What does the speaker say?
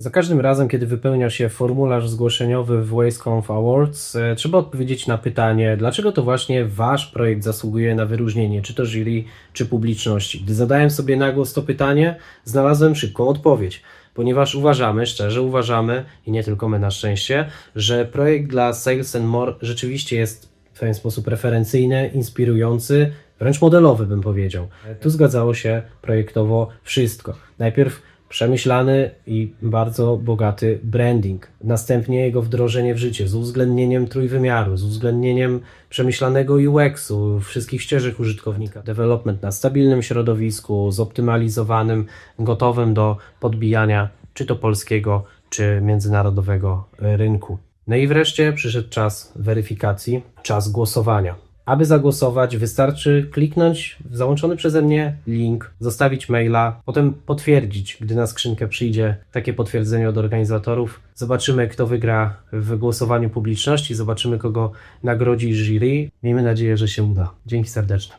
Za każdym razem, kiedy wypełnia się formularz zgłoszeniowy w WasteConf Awards, e, trzeba odpowiedzieć na pytanie, dlaczego to właśnie Wasz projekt zasługuje na wyróżnienie, czy to jury, czy publiczności. Gdy zadałem sobie na głos to pytanie, znalazłem szybką odpowiedź, ponieważ uważamy, szczerze uważamy, i nie tylko my na szczęście, że projekt dla Sales and More rzeczywiście jest w pewien sposób referencyjny, inspirujący, wręcz modelowy bym powiedział. Tu zgadzało się projektowo wszystko. Najpierw przemyślany i bardzo bogaty branding, następnie jego wdrożenie w życie z uwzględnieniem trójwymiaru, z uwzględnieniem przemyślanego UX-u, wszystkich ścieżek użytkownika, development na stabilnym środowisku, zoptymalizowanym, gotowym do podbijania czy to polskiego, czy międzynarodowego rynku. No i wreszcie przyszedł czas weryfikacji, czas głosowania. Aby zagłosować, wystarczy kliknąć w załączony przeze mnie link, zostawić maila, potem potwierdzić, gdy na skrzynkę przyjdzie takie potwierdzenie od organizatorów. Zobaczymy, kto wygra w głosowaniu publiczności, zobaczymy, kogo nagrodzi jury. Miejmy nadzieję, że się uda. Dzięki serdeczne.